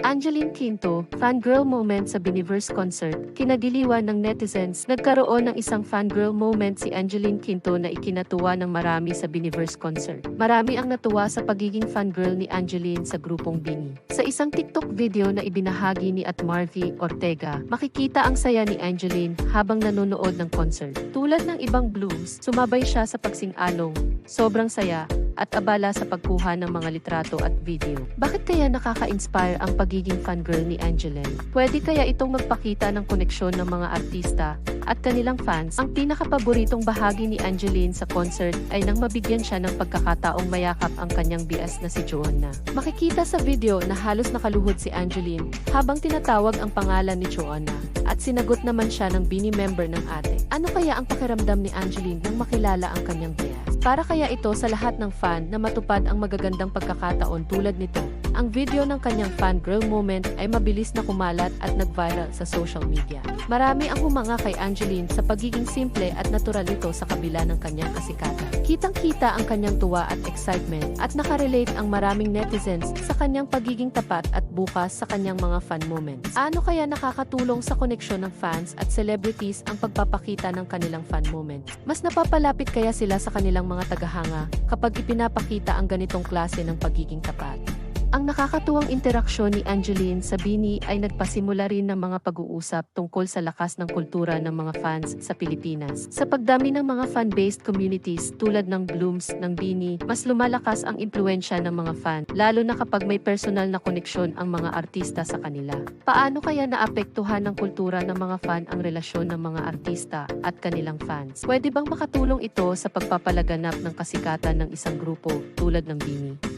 Angeline Quinto, fangirl moment sa Biniverse concert, kinadiliwan ng netizens, nagkaroon ng isang fangirl moment si Angeline Quinto na ikinatuwa ng marami sa Biniverse concert. Marami ang natuwa sa pagiging fangirl ni Angeline sa grupong Bini. Sa isang TikTok video na ibinahagi ni at Marvy Ortega, makikita ang saya ni Angeline habang nanonood ng concert. Tulad ng ibang blooms, sumabay siya sa pagsing-along, sobrang saya, at abala sa pagkuha ng mga litrato at video. Bakit kaya nakaka-inspire ang pagiging fangirl ni Angeline? Pwede kaya itong magpakita ng koneksyon ng mga artista at kanilang fans? Ang pinakapaboritong bahagi ni Angeline sa concert ay nang mabigyan siya ng pagkakataong mayakap ang kanyang bias na si Joanna. Makikita sa video na halos nakaluhod si Angeline habang tinatawag ang pangalan ni Joanna at sinagot naman siya ng bini member ng ate. Ano kaya ang pakiramdam ni Angeline nang makilala ang kanyang bias? Para kaya ito sa lahat ng fan na matupad ang magagandang pagkakataon tulad nito. Ang video ng kanyang fangirl moment ay mabilis na kumalat at nag-viral sa social media. Marami ang humanga kay Angeline sa pagiging simple at natural nito sa kabila ng kanyang kasikatan. Kitang-kita ang kanyang tuwa at excitement at nakarelate ang maraming netizens sa kanyang pagiging tapat at bukas sa kanyang mga fan moments. Ano kaya nakakatulong sa koneksyon ng fans at celebrities ang pagpapakita ng kanilang fan moments? Mas napapalapit kaya sila sa kanilang mga tagahanga kapag ipinapakita ang ganitong klase ng pagiging tapat? Ang nakakatuwang interaksyon ni Angeline sa Bini ay nagpasimula rin ng mga pag-uusap tungkol sa lakas ng kultura ng mga fans sa Pilipinas. Sa pagdami ng mga fan-based communities tulad ng Blooms ng Bini, mas lumalakas ang impluensya ng mga fan, lalo na kapag may personal na koneksyon ang mga artista sa kanila. Paano kaya naapektuhan ng kultura ng mga fan ang relasyon ng mga artista at kanilang fans? Pwede bang makatulong ito sa pagpapalaganap ng kasikatan ng isang grupo tulad ng Bini?